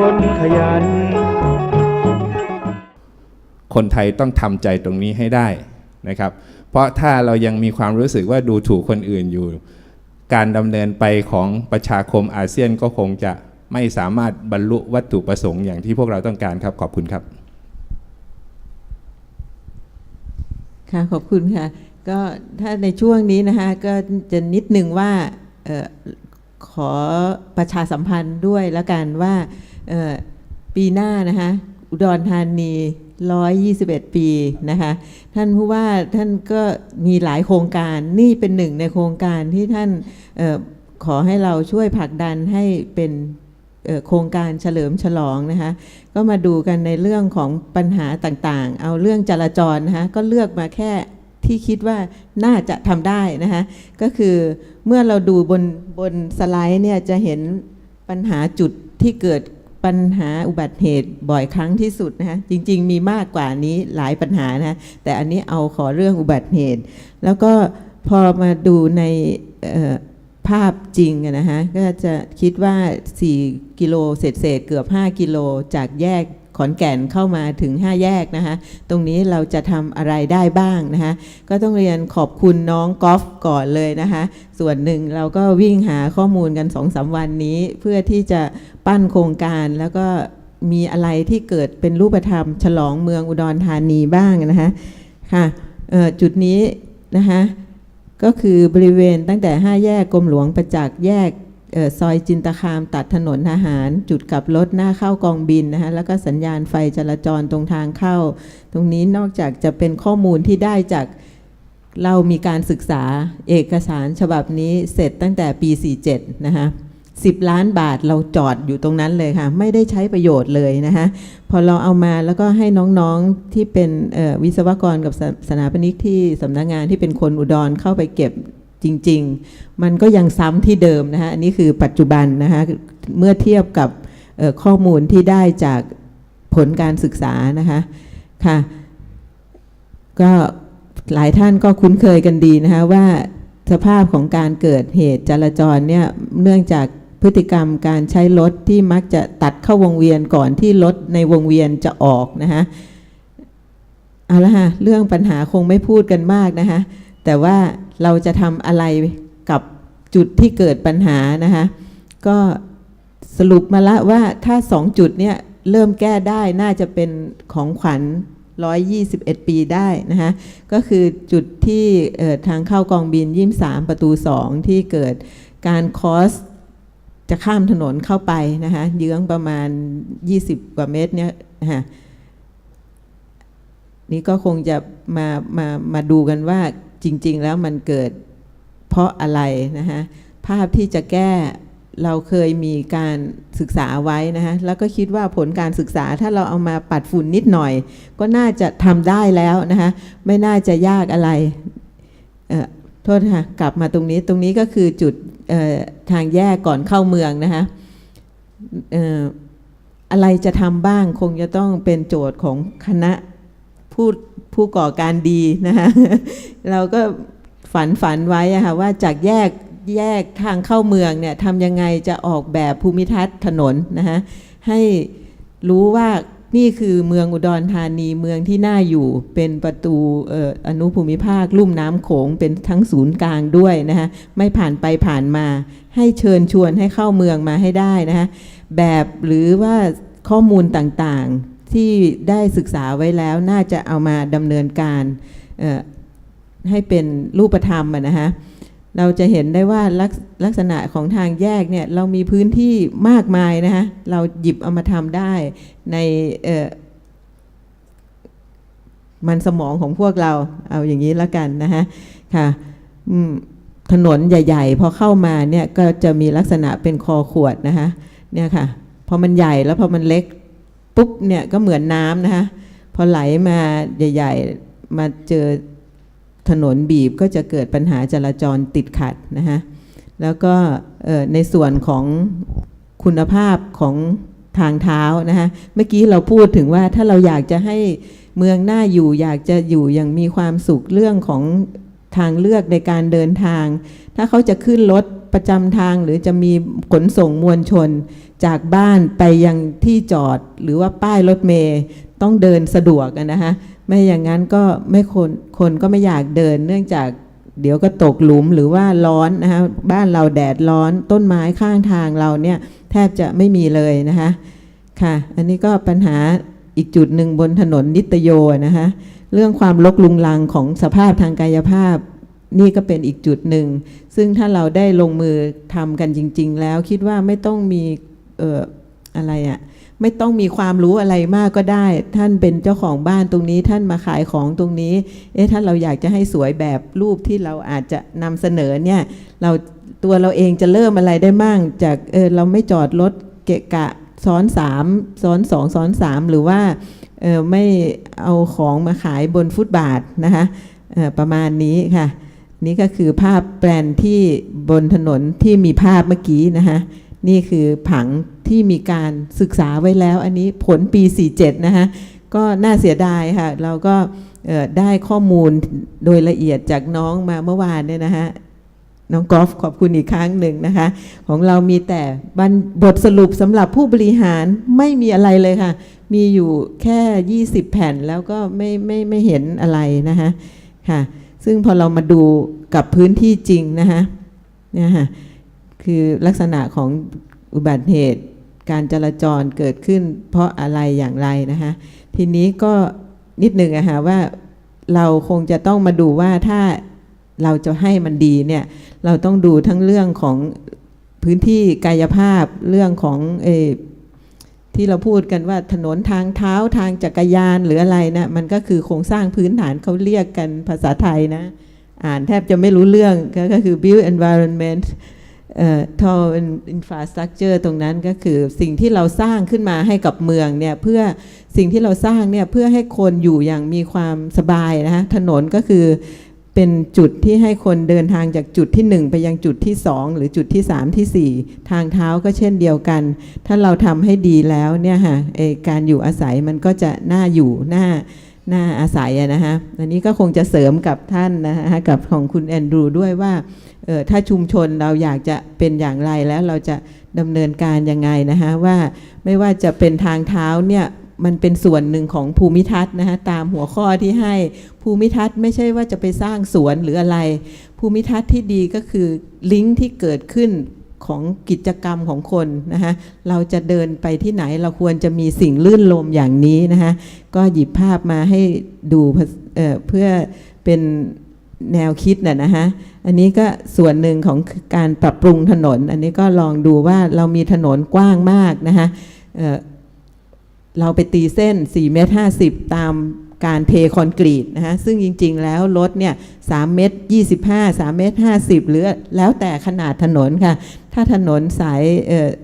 คนขยัน คนไทยต้องทำใจตรงนี้ให้ได้นะครับ เพราะถ้าเรายังมีความรู้สึกว่าดูถูกคนอื่นอยู่ การดำเนินไปของประชาคมอาเซียนก็คงจะไม่สามารถบรรลุวัตถุประสงค์อย่างที่พวกเราต้องการครับขอบคุณครับ ค่ะขอบคุณค่ะก็ถ้าในช่วงนี้นะคะก็จะนิดนึงว่าเออ ขอประชาสัมพันธ์ด้วยแล้วกันว่าปีหน้านะคะอุดรธานี 121 ปีนะคะท่านผู้ว่าท่านก็มีหลายโครงการนี่เป็นหนึ่งในโครงการที่ท่านออขอให้เราช่วยผลักดันให้เป็นโครงการเฉลิมฉลองนะคะก็มาดูกันในเรื่องของปัญหาต่างๆ เอาเรื่องจราจรนะคะก็เลือกมาแค่ ที่คิดว่าน่าจะทำได้นะคะก็คือเมื่อเราดูบนบนสไลด์เนี่ยจะเห็นปัญหาจุดที่เกิดปัญหาอุบัติเหตุบ่อยครั้งที่สุดนะคะจริง ๆ มีมากกว่านี้หลายปัญหานะแต่อันนี้เอาขอเรื่องอุบัติเหตุ แล้วก็พอมาดูในภาพจริงนะฮะก็จะคิดว่า 4 กิโลเศษเศษเกือบ 5 กิโลจากแยก อนแก่นเข้ามาถึง 5 แยกนะคะตรงนี้เราจะทำอะไรได้บ้างนะคะก็ต้องเรียนขอบคุณน้องกอล์ฟก่อนเลยนะคะส่วนหนึ่งเราก็วิ่งหาข้อมูลกัน2อสวันนี้ เพื่อที่จะปั้นโครงการแล้วก็มีอะไรที่เกิดเป็นรูปธรรม ฉลองเมืองอุดรธานีบ้างนะคะค่ะจุดนี้นะคะก็คือบริเวณตั้งแต่ 5 แยกกรมหลวงประจักษ์แยก ซอยจินตคามตัดถนนทหาร จุดกลับรถหน้าเข้ากองบินนะคะแล้วก็สัญญาณไฟจราจรตรงทางเข้า ตรงนี้นอกจากจะเป็นข้อมูลที่ได้จากเรามีการศึกษาเอกสารฉบับนี้เสร็จตั้งแต่ปี 47 นะคะ10ล้านบาทเราจอดอยู่ตรงนั้นเลยค่ะ ไม่ได้ใช้ประโยชน์เลยนะคะพอเราเอามาแล้วก็ให้น้องๆที่เป็นวิศวกรกับสสถาปนิกที่สำนักงานที่เป็นคนอุดรเข้าไปเก็บ จริง ๆ มันก็ยังซ้ำที่เดิมนะคะอันนี้คือปัจจุบันนะคะเมื่อเทียบกับข้อมูลที่ได้จากผลการศึกษานะคะค่ะก็หลายท่านก็คุ้นเคยกันดีนะคะว่าสภาพของการเกิดเหตุจราจรเนี่ยเนื่องจากพฤติกรรมการใช้รถที่มักจะตัดเข้าวงเวียนก่อนที่รถในวงเวียนจะออกนะคะเอาละค่ะเรื่องปัญหาคงไม่พูดกันมากนะคะแต่ว่า เราจะทำอะไรกับจุดที่เกิดปัญหานะคะก็สรุปมาละว่าถ้าสองจุดเนี่ยเริ่มแก้ได้น่าจะเป็นของขวัญ 121 ปีได้นะคะก็คือจุดที่ทางเข้ากองบินยิมสามประตู 2 ที่เกิดการคอสจะข้ามถนนเข้าไปนะคะเยื้องประมาณ 20 กว่าเมตรเนี่ยนะคะนี่ก็คงจะมามามาดูกันว่า จริง ๆ แล้วมันเกิดเพราะอะไรนะคะภาพที่จะแก้เราเคยมีการศึกษาไว้นะคะแล้วก็คิดว่าผลการศึกษาถ้าเราเอามาปัดฝุ่นนิดหน่อย ก็น่าจะทำได้แล้วนะคะไม่น่าจะยากอะไรเอ่อโทษค่ะกลับมาตรงนี้ตรงนี้ก็คือจุดทางแยกก่อนเข้าเมืองนะคะเอ่ออะไรจะทำบ้างคงจะต้องเป็นโจทย์ของคณะ ผู้ผู้ก่อการดีนะคะเราก็ฝันฝันไว้ค่ะว่าจากแยกแยกทางเข้าเมืองเนี่ยทำยังไงจะออกแบบภูมิทัศน์ถนนนะคะให้รู้ว่านี่คือเมืองอุดรธานีเมืองที่น่าอยู่เป็นประตูอออนุภูมิภาคลุ่มน้ำโขงเป็นทั้งศูนย์กลางด้วยนะคะไม่ผ่านไปผ่านมา ให้เชิญชวนให้เข้าเมืองมาให้ได้นะคะแบบหรือว่าข้อมูลต่างๆ ที่ได้ศึกษาไว้แล้วน่าจะเอามาดำเนินการให้เป็นรูปธรรมนะคะเราจะเห็นได้ว่าลักษลักษณะของทางแยกเนี่ยเรามีพื้นที่มากมายนะคะเราหยิบเอามาทำได้ในมันสมองของพวกเราเอาอย่างนี้แล้วกันนะคะค่ะถนนใหญ่ ๆ พอเข้ามาเนี่ยก็จะมีลักษณะเป็นคอขวดนะคะเนี่ยค่ะพอมันใหญ่แล้วพอมันเล็ก ปุ๊บเนี่ยก็เหมือนน้ำนะคะพอไหลมาใหญ่ ๆ มาเจอถนนบีบก็จะเกิดปัญหาจราจรติดขัดนะฮะแล้วก็ในส่วนของคุณภาพของทางเท้านะฮะเมื่อกี้เราพูดถึงว่าถ้าเราอยากจะให้เมืองน่าอยู่อยากจะอยู่อย่างมีความสุขเรื่องของทางเลือกในการเดินทาง ถ้าเขาจะขึ้นรถประจำทางหรือจะมีขนส่งมวลชน จากบ้านไปยังที่จอดหรือว่าป้ายรถเมย์ต้องเดินสะดวกนะคะไม่อย่างนั้นก็ไม่คนคนก็ไม่อยากเดิน เนื่องจากเดี๋ยวก็ตกหลุมหรือว่าร้อนนะคะบ้านเราแดดร้อนต้นไม้ข้างทางเราเนี่ยแทบจะไม่มีเลยนะคะค่ะ อันนี้ก็ปัญหาอีกจุดหนึ่งบนถนนนิตโยนะคะเรื่องความลกลุงลังของสภาพทางกายภาพ นี่ก็เป็นอีกจุดหนึ่ง ซึ่งถ้าเราได้ลงมือทำกันจริง ๆ แล้วคิดว่าไม่ต้องมี เอออะไรอะไม่ต้องมีความรู้อะไรมากก็ได้ ท่านเป็นเจ้าของบ้านตรงนี้ ท่านมาขายของตรงนี้ เอ๊ะถ้าเราอยากจะให้สวยแบบรูปที่เราอาจจะนำเสนอเนี่ยเราตัวเราเองจะเริ่มอะไรได้มั่งจากเออเราไม่จอดรถเกะกะซ้อนสามซ้อนสองซ้อนสามหรือว่าเออไม่เอาของมาขายบนฟุตบาทนะคะเออประมาณนี้ค่ะ นี่ก็คือภาพแปลนที่บนถนนที่มีภาพเมื่อกี้นะคะ นี่คือผังที่มีการศึกษาไว้แล้ว อันนี้ผลปี 47 นะคะก็น่าเสียดายค่ะ เราก็ได้ข้อมูลโดยละเอียดจากน้องมาเมื่อวานเนี่ยนะคะน้องกอล์ฟขอบคุณอีกครั้งหนึ่งนะคะ ของเรามีแต่บรรบทสรุปสำหรับผู้บริหารไม่มีอะไรเลยค่ะ มีอยู่แค่ 20 แผ่นแล้วก็ไม่ไม่ไม่เห็นอะไรนะคะค่ะ ซึ่งพอเรามาดูกับพื้นที่จริงนะคะเนี่ยค่ะ คือลักษณะของอุบัติเหตุการจราจรเกิดขึ้น เพราะอะไรอย่างไรนะคะทีนี้ก็นิดหนึ่งอะค่ะว่าเราคงจะต้องมาดูว่าถ้าเราจะให้มันดีเนี่ยเราต้องดูทั้งเรื่องของพื้นที่กายภาพเรื่องของเอที่เราพูดกันว่าถนนทางเท้าทางจักรยานหรืออะไรนะมันก็คือโครงสร้างพื้นฐานเขาเรียกกันภาษาไทยนะ อ่านแทบจะไม่รู้เรื่องก็คือ build environment เอ่อ tall infrastructure ตรงนั้นก็คือสิ่งที่เราสร้างขึ้นมาให้กับเมืองเนี่ยเพื่อสิ่งที่เราสร้างเนี่ยเพื่อให้คนอยู่อย่างมีความสบายนะคะถนนก็คือเป็นจุดที่ให้คนเดินทางจากจุดที่ 1 ไปยังจุดที่ 2 หรือจุดที่ 3 ทีสี่4 ทางเท้าก็เช่นเดียวกัน ถ้าเราทำให้ดีแล้วเนี่ยค่ะการอยู่อาศัยมันก็จะน่าอยู่น่าน่าอาศัยนะคะอันนี้ก็คงจะเสริมกับท่านนะคะกับของคุณแอนดรูด้วยว่า ถ้าชุมชนเราอยากจะเป็นอย่างไรแล้วเราจะดำเนินการยังไงนะคะว่าไม่ว่าจะเป็นทางเท้าเนี่ยมันเป็นส่วนหนึ่งของภูมิทัศน์นะคะตามหัวข้อที่ให้ภูมิทัศน์ไม่ใช่ว่าจะไปสร้างสวนหรืออะไร ภูมิทัศน์ที่ดีก็คือลิงก์ที่เกิดขึ้นของกิจกรรมของคนนะคะเราจะเดินไปที่ไหนเราควรจะมีสิ่งลื่นลมอย่างนี้นะคะก็หยิบภาพมาให้ดูเเพื่อเป็นแนวคิดน่ะนะฮะ อันนี้ก็ส่วนหนึ่งของการปรับปรุงถนน อันนี้ก็ลองดูว่าเรามีถนนกว้างมากนะคะเเราไปตีเส้น4เมตร50 ตามการเทคอนกรีตนะฮะซึ่งจริง ๆ แล้วรถเนี่ย3เมตร25 3เมตร50หรือแล้วแต่ขนาดถนนค่ะ ถ้าถนนสาย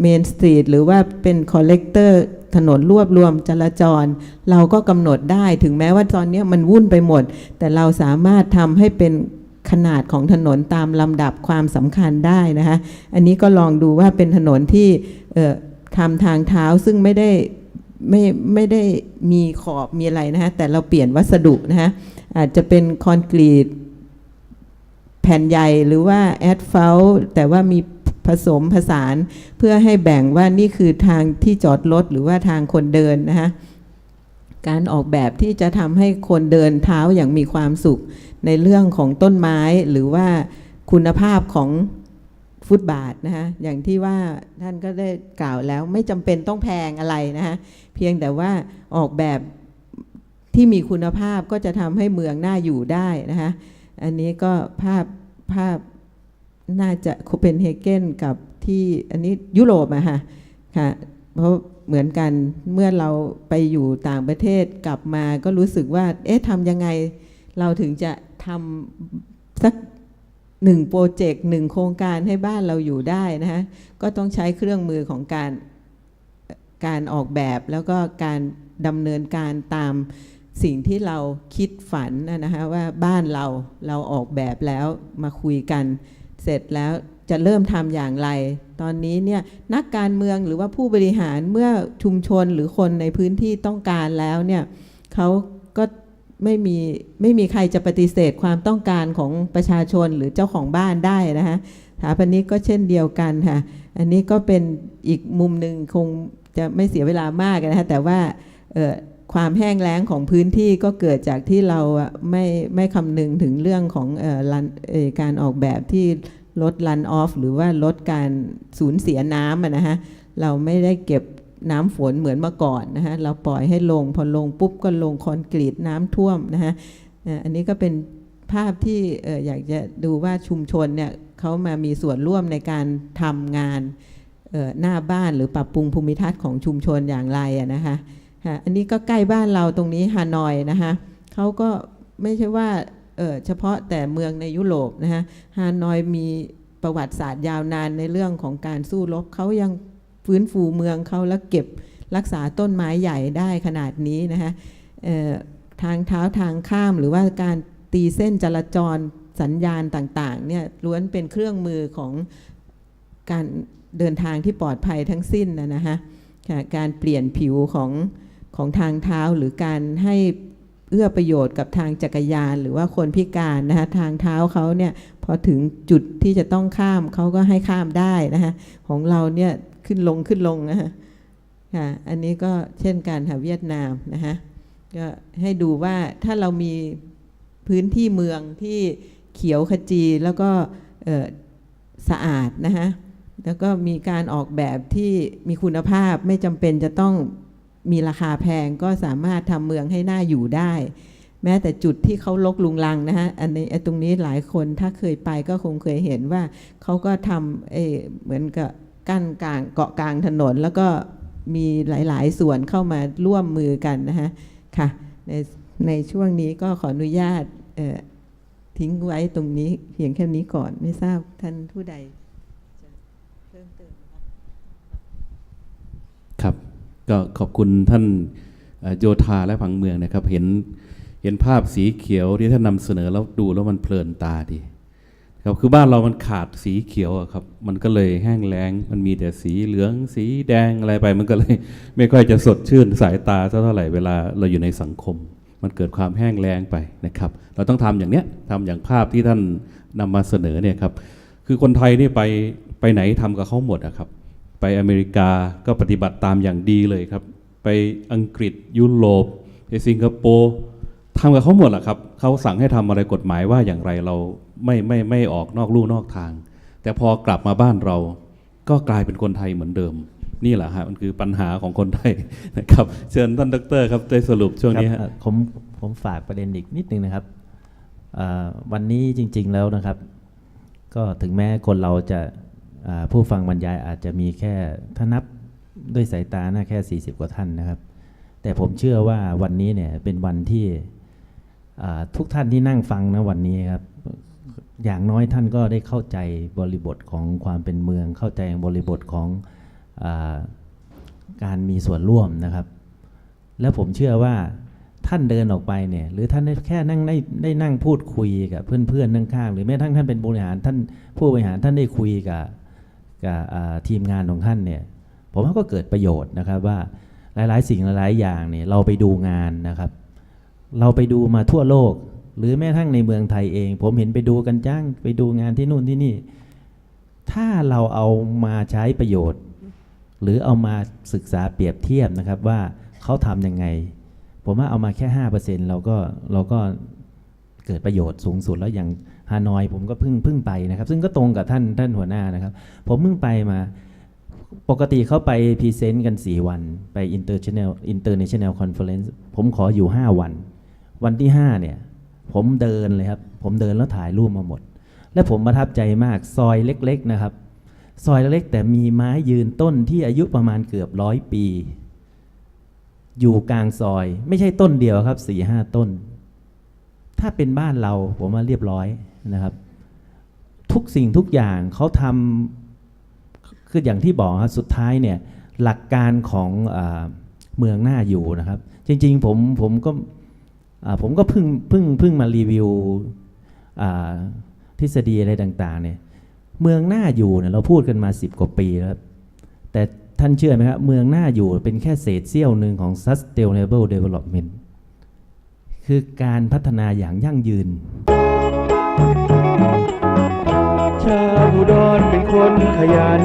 เมนสตรีทหรือว่าเป็นคอลเลกเตอร์ถนนรวบรวมจราจร เราก็กำหนดได้ถึงแม้ว่าตอนนี้มันวุ่นไปหมด แต่เราสามารถทำให้เป็น ขนาดของถนนตามลำดับความสำคัญได้นะคะ อันนี้ก็ลองดูว่าเป็นถนนที่ทำทางเท้าซึ่งไม่ได้ไม่ไม่ได้มีขอบมีอะไรนะคะแต่เราเปลี่ยนวัสดุนะคะอาจจะเป็นคอนกรีตแผ่นใหญ่หรือว่าแอดเฟลแต่ว่ามีผสมผสานเพื่อให้แบ่งว่านี่คือทางที่จอดรถหรือว่าทางคนเดินนะคะ การออกแบบที่จะทำให้คนเดินเท้าอย่างมีความสุข ในเรื่องของต้นไม้หรือว่าคุณภาพของฟุตบาทนะคะอย่างที่ว่าท่านก็ได้กล่าวแล้วไม่จำเป็นต้องแพงอะไรนะคะเพียงแต่ว่าออกแบบที่มีคุณภาพก็จะทำให้เมืองน่าอยู่ได้นะคะอันนี้ก็ภาพภาพน่าจะโคเปนเฮเกนกับที่อันนี้ยุโรปอะค่ะค่ะเพราะ เหมือนกันเมื่อเราไปอยู่ต่างประเทศกลับมาก็รู้สึกว่า เอ๊ะทำยังไงเราถึงจะทำสักหนึ่งโปรเจกต์หนึ่งโครงการให้บ้านเราอยู่ได้นะคะก็ต้องใช้เครื่องมือของการการออกแบบแล้วก็การดำเนินการตามสิ่งที่เราคิดฝันนะนะคะว่าบ้านเราเราออกแบบแล้วมาคุยกันเสร็จแล้ว จะเริ่มทำอย่างไร ตอนนี้เนี่ยนักการเมืองหรือว่าผู้บริหารเมื่อชุมชนหรือคนในพื้นที่ต้องการแล้วเนี่ยเขาก็ไม่มีไม่มีใครจะปฏิเสธความต้องการของประชาชนหรือเจ้าของบ้านได้นะคะถาปนิกก็เช่นเดียวกันค่ะ อันนี้ก็เป็นอีกมุมหนึ่งคงจะไม่เสียเวลามากนะคะแต่ว่าความแห้งแล้งของพื้นที่ก็เกิดจากที่เราไม่ไม่คำนึงถึงเรื่องของออการออกแบบที่ ลด run off หรือว่าลดการสูญเสียน้ำนะฮะเราไม่ได้เก็บน้ำฝนเหมือนเมื่อก่อนนะฮะเราปล่อยให้ลงพอลงปุ๊บก็ลงคอนกรีตน้ำท่วมนะฮะอันนี้ก็เป็นภาพที่อยากจะดูว่าชุมชนเนี่ยเขามามีส่วนร่วมในการทำงานหน้าบ้านหรือปรับปรุงภูมิทัศน์ของชุมชนอย่างไรนะคะอันนี้ก็ใกล้บ้านเราตรงนี้ฮานอยนะคะเขาก็ไม่ใช่ว่า เเฉพาะแต่เมืองในยุโรปนะคะฮานอยมีประวัติศาสตร์ยาวนานในเรื่องของการสู้รบเขายังฟื้นฟูเมืองเขาแล้วเก็บรักษาต้นไม้ใหญ่ได้ขนาดนี้นะคะทางเท้าทางข้ามหรือว่าการตีเส้นจราจรสัญญาณต่างๆเนี่ยล้วนเป็นเครื่องมือของการเดินทางที่ปลอดภัยทั้งสิ้นนะฮะค่ะการเปลี่ยนผิวของของทางเท้าหรือการให้ เอื้อประโยชน์กับทางจักรยาน หรือว่าคนพิการนะคะทางเท้าเขาเนี่ยพอถึงจุดที่จะต้องข้ามเขาก็ให้ข้ามได้นะคะของเราเนี่ยขึ้นลงขึ้นลงนะฮะค่ะอันนี้ก็เช่นกันค่ะเวียดนามนะคะก็ให้ดูว่าถ้าเรามีพื้นที่เมืองที่เขียวขจีแล้วก็สะอาดนะคะแล้วก็มีการออกแบบที่มีคุณภาพไม่จำเป็นจะต้อง มีราคาแพงก็สามารถทำเมืองให้น่าอยู่ได้ แม้แต่จุดที่เขาลกลุงลังนะฮะอันนี้ตรงนี้หลายคนถ้าเคยไปก็คงเคยเห็นว่าเขาก็ทำเออเหมือนกับกั้นกลางเกาะกลางถนน แล้วก็มีหลาย ๆ ส่วนเข้ามาร่วมมือกันนะฮะค่ะในในช่วงนี้ก็ขออนุญาตเอ่อทิ้งไว้ตรงนี้เพียงแค่นี้ก่อนไม่ทราบท่านผู้ใดเพิ่มเติมครับครับ ก็ขอบคุณท่านโยธาและผังเมืองนะครับ เห็นเห็นภาพสีเขียวที่ท่านนำเสนอแล้วดูแล้วมันเพลินตาดีครับคือบ้านเรามันขาดสีเขียวอะครับ มันก็เลยแห้งแล้ง มันมีแต่สีเหลืองสีแดงอะไรไป มันก็เลยไม่ค่อยจะสดชื่นสายตาเท่าไหร่เวลาเราอยู่ในสังคม มันเกิดความแห้งแล้งไปนะครับ เราต้องทำอย่างเนี้ยทำอย่างภาพที่ท่านนำมาเสนอเนี่ยครับ คือคนไทยนี่ไปไปไหนทำกับเขาหมดอะครับ ไปอเมริกาก็ปฏิบัติตามอย่างดีเลยครับ ไปอังกฤษยุโรปไปสิงคโปร์ทำกับเขาหมดแหละครับเขาสั่งให้ทำอะไรกฎหมายว่าอย่างไรเราไม่ไม่ไม่ออกนอกลู่นอกทาง แต่พอกลับมาบ้านเราก็กลายเป็นคนไทยเหมือนเดิม นี่แหละฮะมันคือปัญหาของคนไทยนะครับ เชิญท่านดรครับได้สรุปช่วงนี้ครับผมผมฝากประเด็นอีกนิดนึงนะครับวันนี้จริง ๆแล้วนะครับ ก็ถึงแม้คนเราจะ ผู้ฟังบรรยายอาจจะมีแค่ถ้านับด้วยสายตาน่าแค่ 40 กว่าท่านนะครับ แต่ผมเชื่อว่าวันนี้เนี่ยเป็นวันที่ทุกท่านที่นั่งฟังนะวันนี้ครับอย่างน้อยท่านก็ได้เข้าใจบริบทของความเป็นเมือง เข้าใจบริบทของอการมีส่วนร่วมนะครับ แล้วผมเชื่อว่าท่านเดินออกไปเนี่ยหรือท่านได้แค่นั่งได้ได้นั่งพูดคุยกับเพื่อนๆข้างๆหรือแม้ทั้งท่านเป็นบริหารท่านผู้บริหารท่านได้คุยกับ กับทีมงานของท่านเนี่ยผมว่าก็เกิดประโยชน์นะครับว่าหลายๆ สิ่งหลายๆอย่างเนี่ยเราไปดูงานนะครับ เราไปดูมาทั่วโลก หรือแม้ทั้งในเมืองไทยเอง ผมเห็นไปดูกันจ้างไปดูงานที่นู่นที่นี่ ถ้าเราเอามาใช้ประโยชน์ หรือเอามาศึกษาเปรียบเทียบนะครับว่าเขาทำยังไง ผมว่าเอามาแค่ห้าเปอร์เซ็นเราก็เราก็เกิดประโยชน์สูงสุดแล้วอย่าง ฮานอยผมก็เพิ่งเพิ่งไปนะครับ ซึ่งก็ตรงกับท่านท่านหัวหน้านะครับ ผมเพิ่งไปมาปกติเขาไปพรีเซนต์กัน 4 วันไป international international conference ผมขออยู่ 5 วัน วันที่ 5 เนี่ย ผมเดินเลยครับ ผมเดินแล้วถ่ายรูปมาหมด และผมประทับใจมากซอยเล็ก ๆ นะครับ ซอยเล็กแต่มีไม้ยืนต้นที่อายุประมาณเกือบร้อยปี อยู่กลางซอย ไม่ใช่ต้นเดียวครับสี่ห้าต้น ถ้าเป็นบ้านเราผมว่าเรียบร้อยนะครับ ทุกสิ่งทุกอย่างเขาทำคืออย่างที่บอกครับสุดท้ายเนี่ยหลักการของอเมืองหน้าอยู่นะครับ จริงๆผมผมก็ผมก็เพิ่งเพิ่งเพิ่งมารีวิวทฤษฎีอะไรต่างๆเนี่ยเมืองหน้าอยู่เนี่ยเราพูดกันมา 10 กว่าปีแล้วแต่ท่านเชื่อไหมครับเมืองหน้าอยู่เป็นแค่เศษเสี้ยวหนึ่งของ sustainable development คือการพัฒนาอย่างยั่งยืน ชาวอุดรเป็นคนขยัน